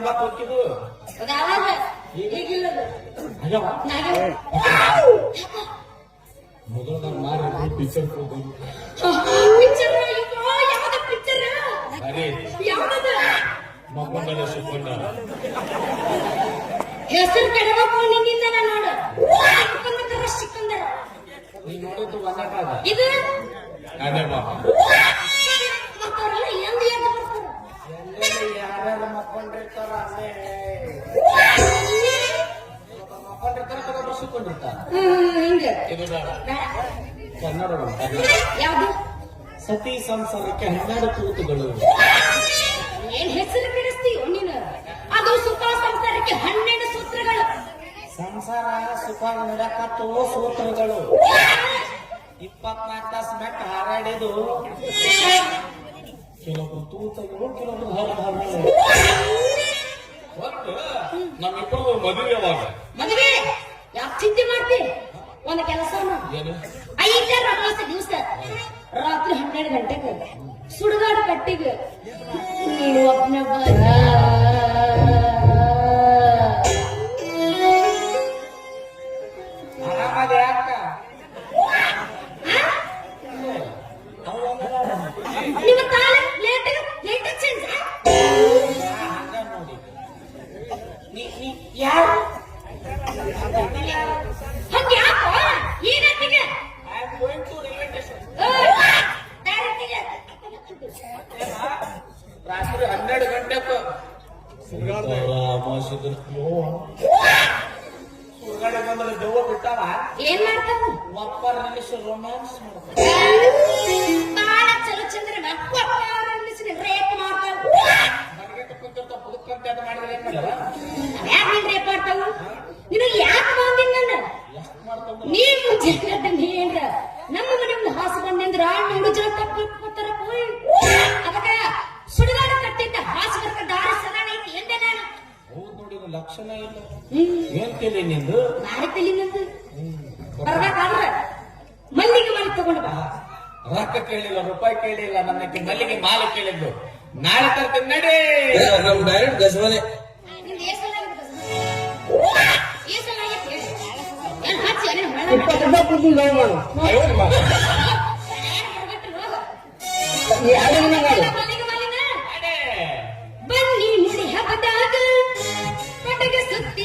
ಎಂಬತ್ತು. ಅಯ್ಯವ ಮೊದಲು ಮಾರಿ ಪಿಕ್ಚರ್ ಅರೆ ಮಕ್ಕಳ ಸುಕೊಂಡ ಹೆಸರು ಕೆಡಬೇಕು ನಿನ್ನಿಂದ ನೋಡು ಸಿಕ್ಕಂದರ ನೀ ನೋಡಿದ್ದು ಒಂದಾಟಾಗ ಇದು ಅದೇ ಬಾ ಮತ್ತವರೆಲ್ಲ ಎಂದ ಎಂದ ಬರ್ತಾರ ಯಾರ್ಯಾರು ಮಕ್ಕೊಂಡಿರ್ತಾರ ಅಲ್ಲೇ. ಮಕ್ಕೊಂಡಿರ್ತಾರ ತಗೊಂಡು ಸುಕೊಂಡಿರ್ತಾರ ಹ್ಮ್ ಹಿಂಗ. ಇದು ಬೇಡ. ಬೇಡ. ಕನ್ನಡ ಬಂತ ಸತಿ ಸಂಸಾರಕ್ಕೆ ಹನ್ನೆರಡು ತೂತುಗಳು ಏನ್ ಹೆಸರು ಕೆಡಿಸ್ತೀಯೋ ನೀನು? ಅದು ಸುಖ ಸಂಸಾರಕ್ಕೆ ಹನ್ನೆರಡು ಸೂತ್ರಗಳು. ಸಂಸಾರ ಸುಖ ನಡಕತ್ತು ಸೂತ್ರಗಳು. ಇಪ್ಪತ್ನಾಲ್ಕು ತಾಸು ಬೆಟ್ಟ ಹಾರಾಡಿದು ಕೆಲವೊಬ್ರು ತೂತಗಳು ಕೆಲವೊಬ್ರು ಒಟ್ಟು ನಮ್ಮಿಬ್ಬರು ಮದುವೆ ಯಾವಾಗ? ಮದುವೆ? ಯಾಕೆ ಚಿಂತೆ ಮಾಡ್ತಿ? ಒಂದು ಕೆಲಸ ಐದಾರು ಅಮಾವಾಸ್ಯೆ ದಿವಸ. ರಾತ್ರಿ ಹನ್ನೆರಡು ಗಂಟೆಗೆ. ಸುಡುಗಾಡು ಕಟ್ಟಿಗೆ. ನೀನು ಒಬ್ಬನ ತಪ್ಪು ಅದಕ್ಕ ಸುಡುಗಾಡು ಕಟ್ಟಿದ್ದ ಹಾಸು ದಾರಿ ಐತಿ ಎಂದೆ ನಾನು ಹೌದ್ ನೋಡಿ ಲಕ್ಷಣ ಇಲ್ಲ ಏನ್ ತಿಳಿ ನಿಂದು ಬಾರಿ ತಲಿ ನಂದು ಬರ್ಬೇಕಾದ್ರ ಮಲ್ಲಿಗೆ ಮನೆ ತಗೊಂಡು ಬಾ ರೊಕ್ಕ ಕೇಳಿಲ್ಲ ರೂಪಾಯಿ ಕೇಳಿಲ್ಲ ನನ್ನ ಮಲ್ಲಿಗೆ ಮಾಲೆ ಕೇಳಿದ್ದು ನಾಳೆ ತರ್ತೀನಿ ನಡಿ ನಮ್ ಡೈರೆಕ್ಟ್ ಗಜಮನೆ ಬನ್ನಿ ಹಬ್ಬದಾಗ ಸುತ್ತಿ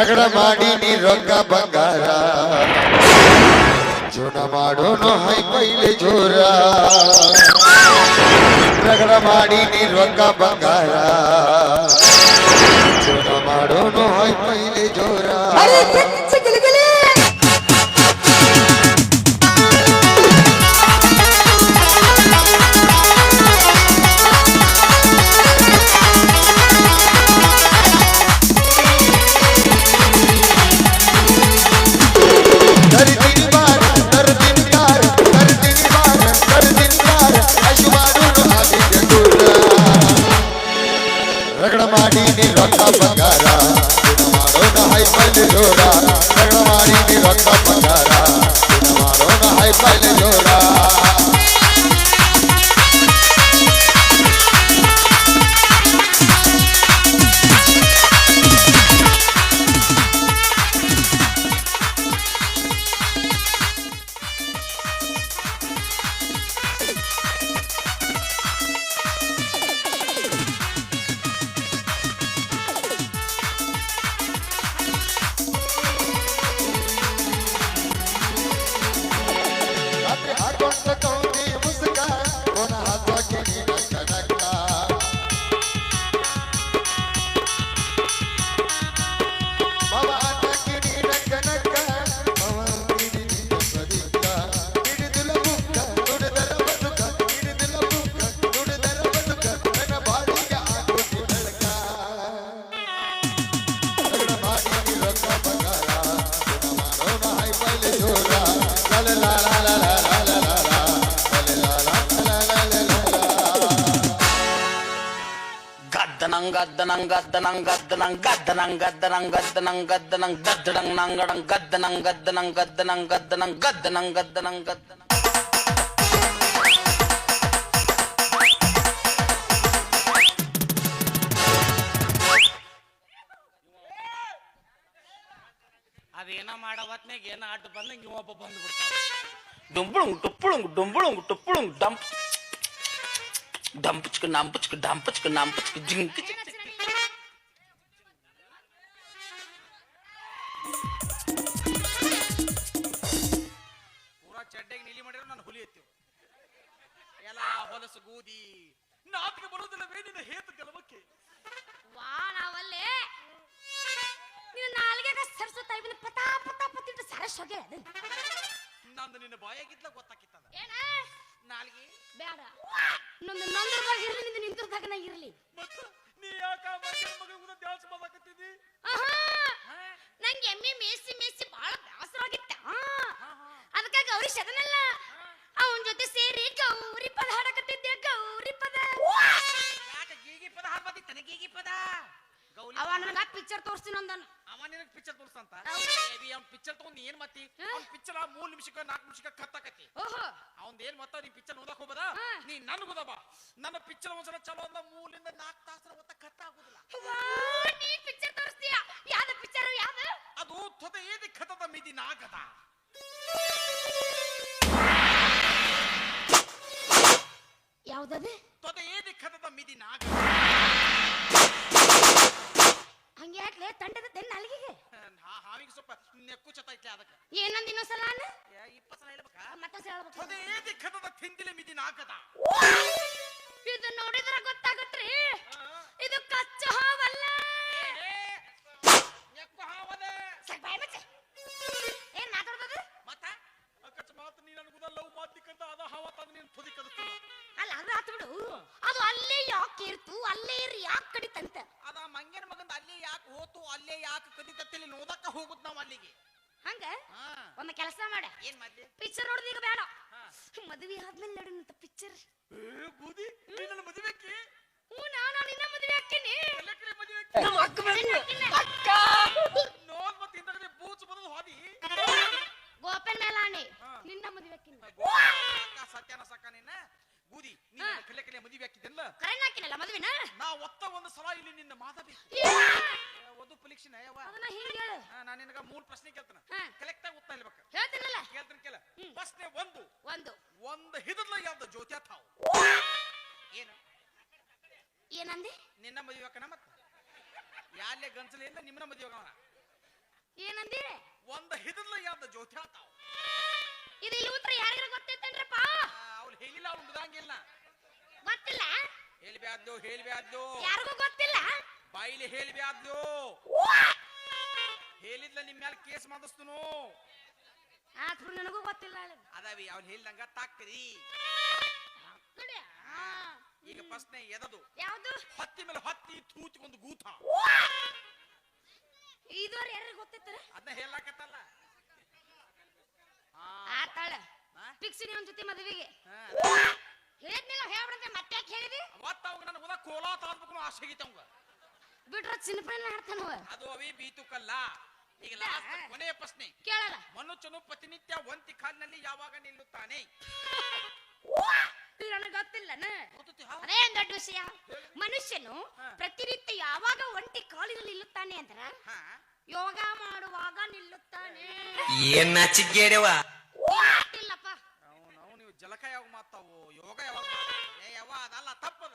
ರಗಡ ಮಾಡಿ ನೀ ರೊಕ್ಕ ಬಂಗಾರ ಜೋಡ ಮಾಡೋನು ಹೈ ಪೈಲೆ ಜೋರ ರಗಡ ಮಾಡಿ ನೀ ರೊಕ್ಕ ಬಂಗಾರ ಜೋಡ ಮಾಡೋನು ಹೈ ಪೈಲೆ ಜೋರ Baka கத்தனங் கத்தனங் கத்தனங் கத்தனங் கத்தனங் கத்தனங் கத்தனங் கத்தடங் நங்கடங் கத்தனங் கத்தனங் கத்தனங் கத்தனங் கத்தனங் கத்தனங் கத்தனங் ಅದು ಏನೋ ಮಾಡೋ ಹೊತ್ನಾಗ ಏನೋ ಆಟ ಬಂದಂಗೆ ಒಬ್ಬ ಬಂದ್ಬಿಡ್ತಾರೆ ಡುಂಬುಳುಂಗ್ ಡುಪ್ಪುಳುಂಗ್ ಡುಂಬುಳುಂಗ್ ಡುಪ್ಪುಳುಂಗ್ ಡಂಪ್ ಡಂಪಚ್ಕ ನಂಪಚ್ಕ ಡಂಪಚ್ಕ ನಂಪಚ್ಕ ಜಿಂಕ್ ಜಿಂಕ್ ಎಲ್ಲ ನಾಟಕ ಗೂದಿ. ನಾತಿಗೆ ಬರುವುದಿಲ್ಲ ಬೇನಿನ ಹೇತು ಗೆಲವಕ್ಕೆ ವಾ ನಾವಲ್ಲೇ. ನಿನ್ನ ನಾಲ್ಗೆಗ ಸರ್ಸು ತಾಯಿ ಪತಾ ಪತಾ ಪತ್ತಿಟ್ಟು ಸರಸ್ ಹೋಗೆ ಅದು ನಂದು ನಿನ್ನ ಬಾಯಾಗಿದ್ಲ ಗೊತ್ತಾಕಿತ್ತದ. ಏನ? ನಾಲ್ಗಿ? ಬೇಡ. ನಂದು ನಂದ್ರದಾಗ ಇರಲಿ ನಿಂದು ನಿಂತಿರ್ದಾಗ ನಾ ಇರ್ಲಿ. ಮತ್ತ ನೀ ಯಾಕ ಮಗನ ಮಗ ಡ್ಯಾನ್ಸ್ ದ್ಯಾಸ ಆಹಾ! ನಂಗೆ ಎಮ್ಮೆ ಮೇಸಿ ಮೇಸಿ ಬಹಳ ಬೇಸರ ಆಗಿತ್ತ ಅದಕ್ಕಾಗಿ ಅವ್ರಿಗೆ ಶದನಲ್ಲ ಅವನ ಜೊತೆ ಸೇರಿ ಗೌರಿ ಪದ ಹಾಡಕತ್ತಿದ್ದೆ ಗೌರಿ ಪದ. ಯಾಕ ಗೀಗಿ ಪದ ಹಾಡ್ಬಾದಿ ತನ ಗೀಗಿ ಪದ. ಗೌಲಿ ಅವ ನನಗ ಪಿಕ್ಚರ್ ತೋರಿಸ್ತೀನಿ ಅಂದನು. ಅವ ನಿನಗ್ ಪಿಕ್ಚರ್ ತೋರಿಸ್ತಂತ ಹೌದು. ಅವ್ನ ಪಿಕ್ಚರ್ ತಗೊಂಡು ನೀ ಏನ್ ಮತ್ತಿ? ಅವ್ನ ಪಿಕ್ಚರ್ ಮೂರ್ ನಿಮಿಷಕ್ಕ ನಾಲ್ಕು ನಿಮಿಷಕ್ಕ ಕತ್ತಾಕತಿ ಓಹೋ. ಏನ್ ಮತ್ತ ನೀ ಪಿಕ್ಚರ್ ಓದಕ್ ಹೋಗದ ನೀ ನನ್ ಓದಬ ನನ್ನ ಪಿಕ್ಚರ್ ಒಂದ್ಸಲ ಚಲೋ ಅಂದ ಮೂಲಿಂದ ನಾಲ್ಕು ತಾಸರ ಓದ ಕತ್ತ ಆಗುದಿಲ್ಲ ವಾ, ನೀ ಪಿಕ್ಚರ್ ತೋರಿಸ್ತೀಯ? ಯಾವ್ದು ಪಿಕ್ಚರ್ ಯಾವ್ದು? ಅದು ತೊದ ಏದಿ ಕಥದ ಮಿದಿ ನಾಗದ. ಯಾವ್ದದು? ತೊದ ಏದಿ ಕಥದ ಮಿದಿ ನಾಗ. ಕದಿತತ್ತಿಲಿ ನೋದಕ್ಕ ಹೋಗುದ್ ನಾವ್ ಅಲ್ಲಿಗೆ. ಹಂಗ? ಹಾ. ಒಂದು ಕೆಲಸ ಮಾಡ. ಏನ್ ಮಾಡ್ಲಿ? ಪಿಕ್ಚರ್ ನೋಡಿದ ಈಗ ಬೇಡ. ಹಾ. ಮದುವೆ ಆದ್ಮೇಲೆ ನೋಡೋಣಂತ ಪಿಕ್ಚರ್ ಏ ಬೂದಿ ನೀ ನನ್ನ ಮದುವೆಕ್ಕೆ ಹ್ಞೂ ನಾನು ನಿನ್ನ ಮದುವೆ ಹಾಕಿನಿ ಎಲ್ಲಕ್ರೆ ಮದುವೆ ನೋಡ್ ಮತ್ತೆ ಹಿಂದಗಡೆ ಬೂಚ್ ಬರೋದು ಹಾದಿ. ಗೋಪನ್ ಮೇಲಾಣಿ ಹಾ. ನಿನ್ನ ಮದುವೆ ಅಕ್ಕ ಸತ್ಯನ ಸಕ್ಕ ನಿನ್ನ ಬೂದಿ ನೀ ಹಾ. ಕಲೆ ಕಲೆ ಮದುವೆ ಹಾಕಿದ್ದೆಲ್ಲ ಕರೆನ್ ಹಾಕಿನಲ್ಲ ಮದುವೆನ? ನಾ ಒತ್ತ ಒಂದು ಸಲ ಇಲ್ಲಿ ನಿನ್ನ ಮಾತಬೇಕು ಒಂದು ಪುಲಿಕ್ಷನ್ ಯಾವ ಅದನ್ನ ಹಿಂಗೆ ಹೇಳು. ನಾನು ನಿನಗ ಮೂರ್ ಪ್ರಶ್ನೆ ಕೇಳ್ತಾನ. ಹಾ. ಕಲೆಕ್ಟ್ ಆಗಿ ಉತ್ತರ ಹೇಳ್ಬೇಕು. ಹೇಳ್ತೀನಲ್ಲ. ಕೇಳ್ತೀನಿ ಕೇಳ. ಪ್ರಶ್ನೆ ಒಂದು. ಒಂದು. ಒಂದು ಹಿಡಿದ್ಲ ಯಾವ್ದು ಜ್ಯೋತಿ ತಾವು ಏನು? ಏನಂದಿ? ನಿನ್ನ ಮದುವೆ ಮತ್ತ? ಯಾಲ್ಲೆ ಗಂಸಲ ಇಲ್ಲ ನಿಮ್ಮನ್ನ ಮದುವೆ ಏನಂದಿ? ಒಂದು ಹಿಡಿದ್ಲ ಯಾವ್ದು ಜ್ಯೋತಿ ತಾವು ಇದು ಇಲ್ಲಿ ಉತ್ತರ ಯಾರಿಗಾರ ಗೊತ್ತೈತೇನ್ರಪ್ಪ? ಅವ್ಳು ಹೇಳಿಲ್ಲ ಅವ್ನು ಬಿಡಂಗಿಲ್ಲ ಗೊತ್ತಿಲ್ಲ? ಹೇಳ್ಬ್ಯಾದ್ಲು ಹೇಳ್ಬ್ಯಾದ್ಲು ಯಾರಿಗೂ ಗೊತ್ತಿಲ್ಲ? ಬಾಯಿಲಿ ಹೇಳ್ಬ್ಯಾದ್ಲು ಹೇಳಿದ್ಲ ನಿಮ್ ಮ್ಯಾಲ ಕೇಸ್ ಮಾಡಿಸ್ತನು ಆತ್ ನನಗೂ ಗೊತ್ತಿಲ್ಲ ಹೇಳು. ಅದಾವಿ ಅವ್ನು ಹೇಳ್ದಂಗ ತಾಕ್ರಿ. ಈಗ ಪ್ರಶ್ನೆ ಎದದು? ಯಾವ್ದು? ಹತ್ತಿ ಮೇಲೆ ಹತ್ತಿ ತೂತಿ ಒಂದು ಗೂತ. ಇದುವರೆ ಯಾರು ಗೊತ್ತಿತ್ತರ ಅದನ್ನ ಹೇಳಾಕತ್ತಲ್ಲ ಆ, ಆತಾಳ? ಫಿಕ್ಸ್ ನೀವನ್ ಜೊತೆ ಮದುವೆಗೆ. ಹೇಳಿದ್ನಿಲ್ಲ ಹೇಳ್ಬಿಡಂತೆ ಮತ್ತೆ ಯಾಕೆ ಹೇಳಿದಿ? ಅವತ್ತ ಅವಾಗ ನನಗೆ ಹೋದ ಕೋಲಾ ತಾಳ್ಬೇಕು ಆಸೆ ಆಗೈತೆ ಅವಂಗ ಬಿಟ್ರ ಚಿನ್ನಪಣ್ಣ ಹಾಡ್ತಾನ. ಅದು ಅವೇ ಬೀತು ಕಲ್ಲ ಈಗ ಲಾಸ್ಟ್ ಕೊನೆಯ ಪ್ರಶ್ನೆ. ಕೇಳಲ್ಲ. ಮನುಷ್ಯನು ಪ್ರತಿನಿತ್ಯ ಒಂತಿ ಕಾಲಿನಲ್ಲಿ ಯಾವಾಗ ನಿಲ್ಲುತ್ತಾನೆ? ನನಗೆ ಗೊತ್ತಿಲ್ಲನ ದೊಡ್ಡ ವಿಷಯ. ಮನುಷ್ಯನು ಪ್ರತಿನಿತ್ಯ ಯಾವಾಗ ಒಂಟಿ ಕಾಲಿನಲ್ಲಿ ನಿಲ್ಲುತ್ತಾನೆ ಅಂದ್ರ? ಹಾ. ಯೋಗ ಮಾಡುವಾಗ ನಿಲ್ಲುತ್ತಾನೆ. ಏನ್ ನಾಚಿಗೇಡ್ಯವ ಇಲ್ಲಪ್ಪ ಅವ್ನು ಅವ್ನು ನೀವು ಜಲಕ ಯಾವಾಗ ಮಾತಾವು ಯೋಗ ಯಾವಾಗ ಯಾವ ಅದಲ್ಲ ತಪ್ಪದ.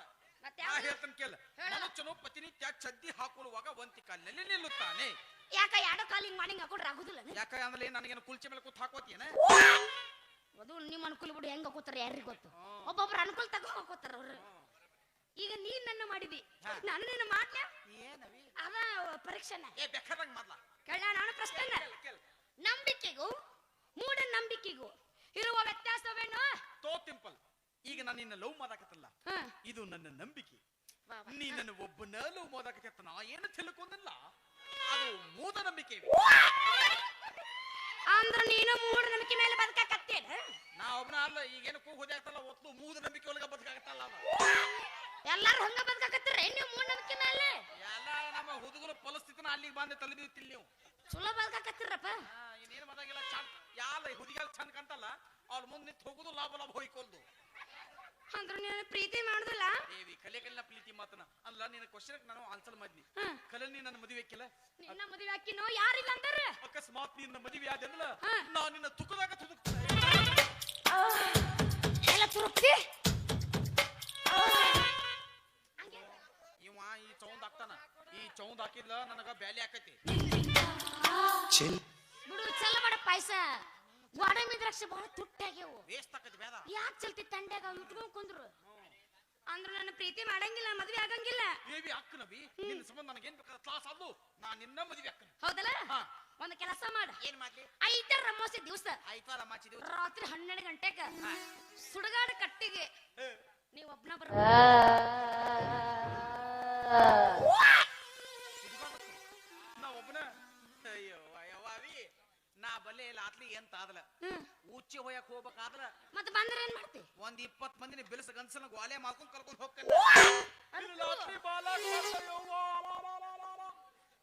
ನಾ? ಹೇಳ್ತೇನೆ ಕೇಳ. ಮನುಷ್ಯನು ಪ್ರತಿನಿತ್ಯ ಚಡ್ಡಿ ಹಾಕೊಳ್ಳುವಾಗ ಒಂತಿ ಕಾಲಿನಲ್ಲಿ ನಿಲ್ಲುತ್ತಾನೆ. ಯಾಕ ಯಾಡ ಕಾಲಿಂಗ್ ಮಾಡಿ ಹಾಕೊಂಡ್ರೆ ಆಗುದಿಲ್ಲ ಯಾಕ ಅಂದ್ರೆ ನನಗೇನು ಕುಲ್ಚೆ ಮೇಲೆ ಕೂತ್ ಹಾಕೋತಿಯೇನ? ಅದು ನಿಮ್ಮ ಅನುಕೂಲ ಬಿಡು ಹೆಂಗ ಹಾಕೋತಾರ ಯಾರಿಗ್ ಗೊತ್ತು? ಒಬ್ಬೊಬ್ರು ಅನುಕೂಲ ತಗೋ ಹಾಕೋತಾರ ಅವ್ರು. ಈಗ ನೀನ್ ನನ್ನ ಮಾಡಿದಿ. ನಾನು ನಿನ್ನ ಮಾಡ್ಲ? ಅದ ಪರೀಕ್ಷೆನ. ಕೇಳ ನಾನು ಪ್ರಶ್ನೆ ನಂಬಿಕೆಗೂ ಮೂಢ ನಂಬಿಕೆಗೂ ಇರುವ ವ್ಯತ್ಯಾಸವೇನು? ತೋ ತಿಂಪಲ್. ಈಗ ನಾನು ನಿನ್ನ ಲವ್ ಮಾಡಾಕತ್ತಲ್ಲ? ಇದು ನನ್ನ ನಂಬಿಕೆ. ನೀ ನನ್ನ ಒಬ್ಬನ ಲವ್ ಮಾಡಾಕತ್ತ ನಾ ಏನು ತಿಳ್ಕೊಂಡಿಲ್ಲ? ಅದು ಮೂಢ ನಂಬಿಕೆ. ಅಂದ್ರ ನೀನು ಮೂಢ ನಂಬಿಕೆ ಮೇಲೆ ಬದುಕಾಕತ್ತೇನ ನಾ ಒಬ್ಬನ ಅಲ್ಲ ಈಗೇನು ಕೂ ಹೋದಾಗ್ತಲ್ಲ ಒತ್ತು ಮೂಢ ನಂಬಿಕೆ ಒಳಗ ಬದುಕಾಗತ್ತಲ್ಲ ಅವ. ಎಲ್ಲಾರು ಹಂಗ ಬದುಕಾಕತ್ತೀರ ನೀವು ಮೂಢ ನಂಬಿಕೆ ಮೇಲೆ? ಎಲ್ಲ ನಮ್ಮ ಹುಡುಗರು ಪರಿಸ್ಥಿತಿನ ಅಲ್ಲಿಗೆ ಬಂದು ತಲೆದಿತ್ತಿಲ್ಲ ನೀವು. ಚಲೋ ಬದುಕಾಕತ್ತೀರಪ್ಪ. ಆ, ಇನ್ನೇನು ಮಾತಾಗಿಲ್ಲ ಚಂದ ಯಾರ ಹುಡುಗಿಯಾಗ ಚಂದ ಕಂತಲ್ಲ ಅವ್ರ ಮುಂದೆ ನಿಂತು ಹೋಗುದು ಲಾಭ ಲಾಭ ಹೋಯ್ಕೊಳ್ದು. ಅಂದ್ರ ನೀನು ಪ್ರೀತಿ ಮಾಡುದಿಲ್ಲ? ದೇವಿ ಕಲೆ ಕಲಿನ ಪ್ರೀತಿ ಮಾತನ ಅಲ್ಲ ನಿನ್ನ ಕ್ವಶನ್ ನಾನು ಆನ್ಸರ್ ಮಾಡಿದ್ನಿ. ಕಲೆ ನೀ ನನ್ನ ಮದುವೆ ಹಾಕಿಲ್ಲ ನಿನ್ನ ಮದುವೆ ಹಾಕಿನೋ ಯಾರಿಲ್ಲ ಅಂತಾರ ಅಕಸ್ಮಾತ್ ನಿನ್ನ ಮದುವೆ ಆದ್ಯಂದ್ರ ನಾನು ನಾ ನಿನ್ನ ತುಕದಾಗ ತುದುಕ್ ಎಲ್ಲ ತುರುಕ್ತಿ? ಇವ ಈ ಚೌಂದ್ ಹಾಕ್ತಾನ. ಈ ಚೌಂದ್ ಹಾಕಿದ್ಲ ನನಗ ಬ್ಯಾಲಿ ಹಾಕೈತಿ ಬಿಡು ಚಲ್ಲ ಮಾಡ ಪಾಯಸ. ಗೋಡಂಬಿ ದ್ರಾಕ್ಷಿ ಬಹಳ ತುಟ್ಟಾಗ್ಯವು. ಯಾಕೆ ಚಲ್ತಿ ತಂಡ್ಯಾಗ ಇಟ್ಕೊಂಡ್ ಕುಂದ್ರು? ಅಂದ್ರ ನನ್ನ ಪ್ರೀತಿ ಮಾಡಂಗಿಲ್ಲ ಮದ್ವೆ ಆಗಂಗಿಲ್ಲ. ದೇವಿ ಅಕ್ಕ ನಬಿ ನಿನ್ನ ಸಂಬಂಧ ನನಗೇನ್ ಬೇಕಾದ ಕ್ಲಾಸ್ ಆದ್ಲು ನಾ ನಿನ್ನ ಮದುವೆ ಅಕ್ಕನ. ಹೌದಲ್ಲ? ಹಾ. ಒಂದ್ ಕೆಲಸ ಮಾಡ. ಏನ್ ಮಾಡ್ಲಿ? ಐದರ ಅಮಾವಾಸ್ಯೆ ದಿವಸ. ಆಯ್ತಾರ ದಿವಸ. ರಾತ್ರಿ ಹನ್ನೆರಡು ಗಂಟೆಗ ಸುಡಗಾಡ ಕಟ್ಟಿಗೆ. ನೀವ್ ಒಬ್ನ ಬರ ನಾ ಬಲ್ಲೆ ಇಲ್ಲ ಆತ್ಲಿ ಎಂತ ಆದಲ? ಉಚ್ಚಿ ಹೋಯಕ್ ಹೋಗ್ಬೇಕಾದ್ರ ಮತ್ತೆ ಬಂದ್ರೆ ಏನ್ ಮಾಡ್ತಿ? ಒಂದ್ ಇಪ್ಪತ್ ಮಂದಿನ ಬಿಲ್ಸ ಗನ್ಸನ ಗ್ವಾಲೆ ಮಾಡ್ಕೊಂಡ್ ಕರ್ಕೊಂಡ್ ಹೋಗ್ತಾನೆ.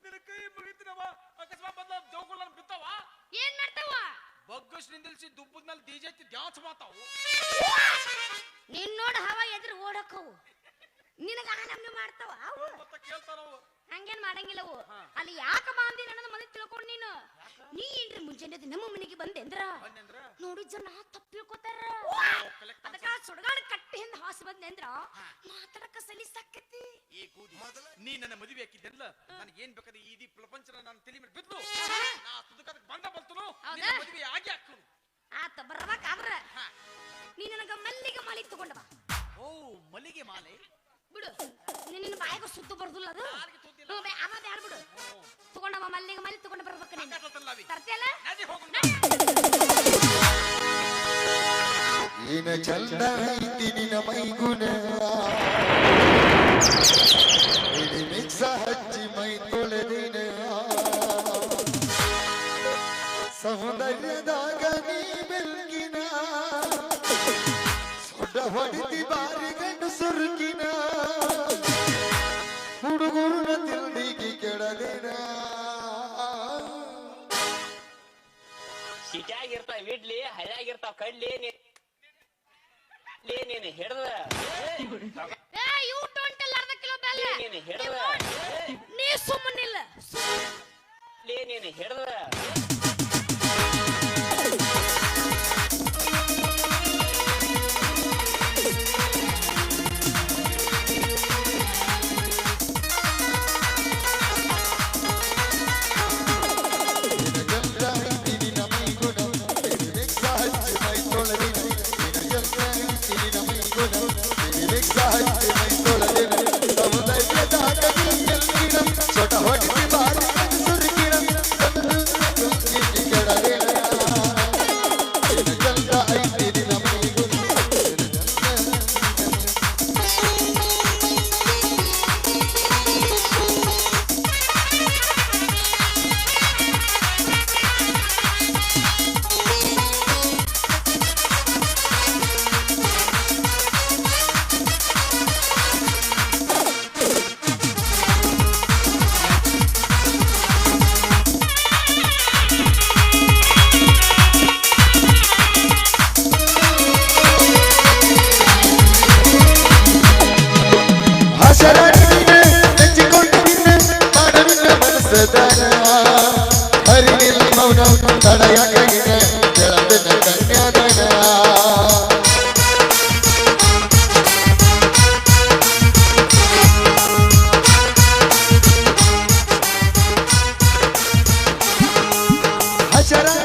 ನಿನ್ನ ಕೈ ಮುಗಿತೀನವ ಅಕಸ್ಮಾತ್ ಬಂದ ಜೋಗುಳ ಬಿತ್ತವ? ಏನ್ ಮಾಡ್ತಾವ? ಬಗ್ಗಸ್ ನಿಂದಿಲ್ಸಿ ದುಬ್ಬದ ಮೇಲೆ ಡಿಜೆ ಡ್ಯಾನ್ಸ್ ಮಾತಾವು ನಿನ್ ನೋಡ ಹವ ಎದುರು ಓಡಕ್ಕವು ನಿನಗ ಆ ನಮ್ನೆ ಮಾಡ್ತಾವ ಅವು. ಮತ್ತ ಕೇಳ್ತಾರವು. ಹಂಗೇನ್ ಮಾಡಂಗಿಲ್ಲವು. ಅಲ್ಲಿ ಯಾಕ ಬಾಂದಿ ನನ್ನ ಮನೆ ತಿಳ್ಕೊಂಡ್ ನೀನು? ನೀ ಏನ್ರಿ ಮುಂಜಾನೆ ನಮ್ಮ ಮನೆಗೆ ಬಂದೆ ಅಂದ್ರ ಬಂದಂದ್ರ? ನೋಡಿ ಜನ ತಪ್ಪು ತಿಳ್ಕೊತಾರ ಅದಕ್ಕ ಸುಡಗಾಡ ಕಟ್ಟಿ ಹಿಂದ ಹಾಸ ಬಂದೆ ಅಂದ್ರ ಮಾತಾಡಕ ಸಲಿಸಾಕತಿ ಈ ಕೂದಿ ನೀ ನನ್ನ ಮದುವೆ ಹಾಕಿದ್ದೆಲ್ಲ ನನಗೆ ಏನ್ ಬೇಕಾದ ಈ ಪ್ರಪಂಚನ ನಾನು ತಲೆ ಮೇಲೆ ಬಿದ್ದು ನಾ ಬಂದ ಹೌದಾ? ಮದುವೆ ಆಗಿ ಹಾಕನು ಆತ ಬರ್ಬೇಕಾದ್ರ ನೀ ನನಗ ಮಲ್ಲಿಗೆ ಮಾಲಿ ತಗೊಂಡ ಬಾ. ಓ ಮಲ್ಲಿಗೆ ಮಾಲೆ? ಬಿಡು. ನಿನ್ನ ಬಾಯಿಗೆ ಸುತ್ತು ಬರ್ದಿಲ್ಲ ಅದು? ಹ್ಞೂ, ಬೇ- ಅವ ಬ್ಯಾಡ ಬಿಡು. ತಗೊಂಡವ ಮಲ್ಲಿಗೆ ಮಾಲಿ ತಗೊಂಡು ಬರ್ಬೇಕು ನೀನು. ತರ್ತಿಯಲ್ಲ? ನದಿ ಹೋಗು. ಏನ ಚಂದ ಐತಿ ನಿನ್ನ ಮೈಗುಣ ಇಡಿ ಮಿಕ್ಸ ಹಚ್ಚಿ ಮೈ ತೊಳೆದಿನ ಸೌಂದರ್ಯದಾಗ ನೀ ಬೆಲ್ಗಿನ. ಸೊಡ್ಡ ಹೊಡಿತಿ ಬಾರಿ ಗಂಡು ಸುರುಕಿನ. ಹುಡುಗರನ್ನ ತಿಂಡಿಗೆ ಕೆಡದಿನ ಸಿಟ್ಯಾಗಿರ್ತಾವ ಇಡ್ಲಿ ಹಳ್ಯಾಗಿರ್ತಾವ ಕಡ್ಲಿ ನೀನು ಹಿಡ್ದ. ನೀನು ಹಿಡ್ದ. ನೀ ಸುಮ್ಮನಿಲ್ಲ. ನೀನು ಹಿಡ್ದ. Sharan.